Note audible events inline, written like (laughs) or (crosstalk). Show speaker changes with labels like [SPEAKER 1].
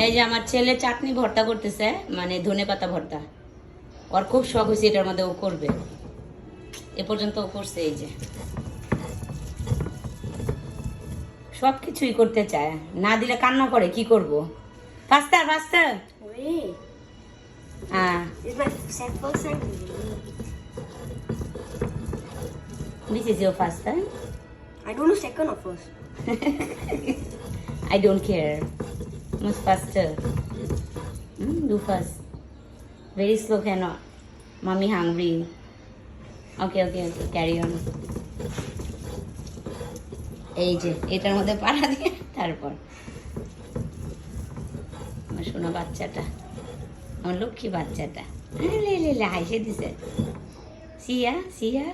[SPEAKER 1] এই যে আমার ছেলে চাটনি ভর্তা করতেছে মানে ধনে পাতা ভর্তা। ওর খুব শখ হয়েছে এটার মধ্যে ও করবে। এ পর্যন্ত ও করছে এই যে। সব কিছুই করতে চায়। না দিলে কান্না করে কি করব? Faster faster
[SPEAKER 2] Wait.
[SPEAKER 1] হ্যাঁ।
[SPEAKER 2] This is se- first time I don't know second or first. (laughs)
[SPEAKER 1] I don't care. Much faster. Mm, do fast. Very slow cannot. Mommy hungry. Okay, okay, okay. Carry on. এই যে এটার মধ্যে পাড়া দিয়ে তারপর আমার শোনো বাচ্চাটা আমার লক্ষ্মী বাচ্চাটা লে দিছে সিয়া সিয়া.